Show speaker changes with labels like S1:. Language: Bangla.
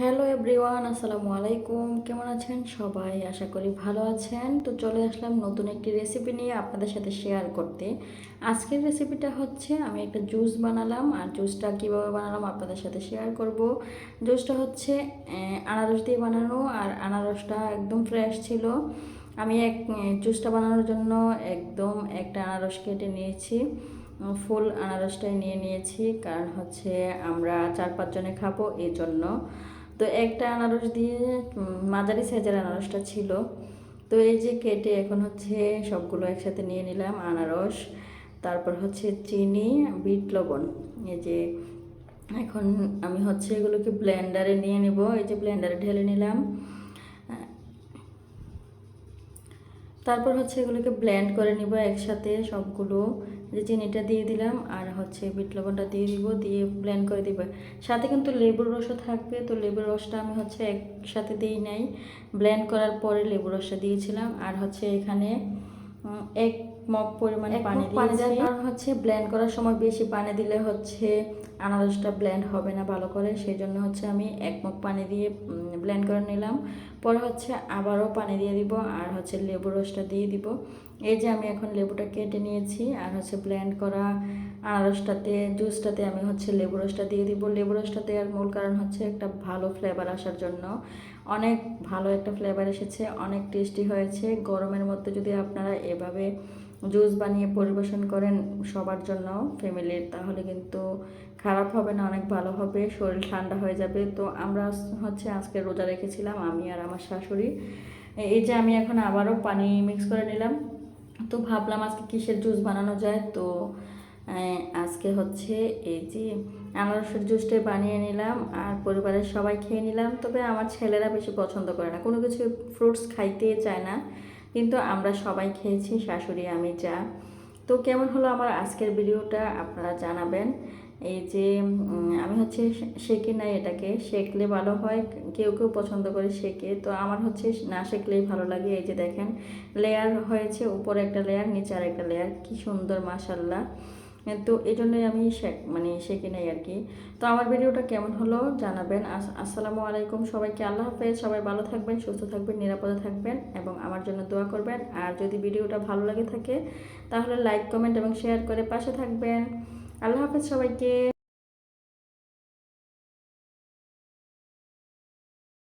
S1: হ্যালো এভরিওয়ান, আসসালামু আলাইকুম। কেমন আছেন সবাই? আশা করি ভালো আছেন। তো চলে আসলাম নতুন একটি রেসিপি নিয়ে আপনাদের সাথে শেয়ার করতে। আজকের রেসিপিটা হচ্ছে, আমি একটা জুস বানালাম। আর জুসটা কীভাবে বানালাম আপনাদের সাথে শেয়ার করব। জুসটা হচ্ছে আনারস দিয়ে বানানো। আর আনারসটা একদম ফ্রেশ ছিল। আমি এক জুসটা বানানোর জন্য একদম একটা আনারস কেটে নিয়েছি। ফুল আনারসটাই নিয়ে নিয়েছি। কারণ হচ্ছে আমরা চার পাঁচজনে খাব এই জন্য তো একটা আনারস দিয়ে মাঝারি সাইজের আনারসটা ছিল। তো এই যে কেটে এখন হচ্ছে সবগুলো একসাথে নিয়ে নিলাম, আনারস, তারপর হচ্ছে চিনি, বিট লবণ। এই যে এখন আমি হচ্ছে এগুলোকে ব্লেন্ডারে নিয়ে নিব। এই যে ব্লেন্ডারে ঢেলে নিলাম। তারপর হচ্ছে এগুলোকে ব্লেন্ড করে নিব একসাথে সবগুলো। যে চিনিটা দিয়ে দিলাম আর হচ্ছে বিট লবণটা দিয়ে দিব, দিয়ে ব্লেন্ড করে দিব। সাথে কিন্তু লেবুর রসও থাকবে, তো লেবুর রসটা আমি হচ্ছে একসাথে দিই নাই। ব্লেন্ড করার পরে লেবুর রসটা দিয়েছিলাম। আর হচ্ছে এখানে এক মগ পরিমাণে পানি পানি দেওয়ার কারণ হচ্ছে ব্লেন্ড করার সময় বেশি পানি দিলে হচ্ছে আনারসটা ব্লেন্ড হবে না ভালো করে সেই জন্য হচ্ছে আমি এক মগ পানি দিয়ে ব্লেন্ড করে নিলাম। পরে হচ্ছে আবারও পানি দিয়ে দিব আর হচ্ছে লেবু রসটা দিয়ে দিব। এই যে আমি এখন লেবুটা কেটে নিয়েছি আর হচ্ছে ব্লেন্ড করা আনারসটাতে জুসটাতে আমি হচ্ছে লেবু রসটা দিয়ে দিব। লেবু রসটা দেওয়ার মূল কারণ হচ্ছে একটা ভালো ফ্লেভার আসার জন্য। অনেক ভালো একটা ফ্লেভার এসেছে অনেক টেস্টি হয়েছে। গরমের মধ্যে যদি আপনারা এভাবে জুস বানিয়ে পরিবেশন করেন সবার জন্য ফ্যামিলির, তাহলে কিন্তু খারাপ হবে না, অনেক ভালো হবে, শরীর ঠান্ডা হয়ে যাবে। তো আমরা হচ্ছে আজকে রোজা রেখেছিলাম, আমি আর আমার শাশুড়ি। এই যে আমি এখন আবারও পানি মিক্স করে নিলাম। তো ভাবলাম আজকে কিসের জুস বানানো যায়? তো আজকে হচ্ছে এই যে আনারসের জুসটাই বানিয়ে নিলাম আর পরিবারের সবাই খেয়ে নিলাম। তবে আমার ছেলেরা বেশি পছন্দ করে না, কোনো কিছু ফ্রুটস খাইতে চায় না। কিন্তু আমরা সবাই খেয়েছি, শাশুড়ি, আমি, যা। তো কেমন হলো আমার আজকের ভিডিওটা আপনারা জানাবেন। এই যে আমি হচ্ছে শেখে নাই এটাকে। শেখলে ভালো হয়, কেউ কেউ পছন্দ করে শেখে। তো আমার হচ্ছে না শেখলেই ভালো লাগে। এই যে দেখেন লেয়ার হয়েছে উপরে একটা লেয়ার নিচে আর একটা লেয়ার কি সুন্দর মাসাল্লাহ তো এই জন্যই আমি মানে শেখে নাই আর কি। তো আমার ভিডিওটা কেমন হলো জানাবেন। আসসালামু আলাইকুম সবাইকে, আল্লাহ হাফেজ। সবাই ভালো থাকবেন, সুস্থ থাকবেন, নিরাপদে থাকবেন এবং আমার জন্য দোয়া করবেন। আর যদি ভিডিওটা ভালো লাগে থাকে, তাহলে লাইক, কমেন্ট এবং শেয়ার করে পাশে থাকবেন। আল্লাহ হাফেজ সবাইকে।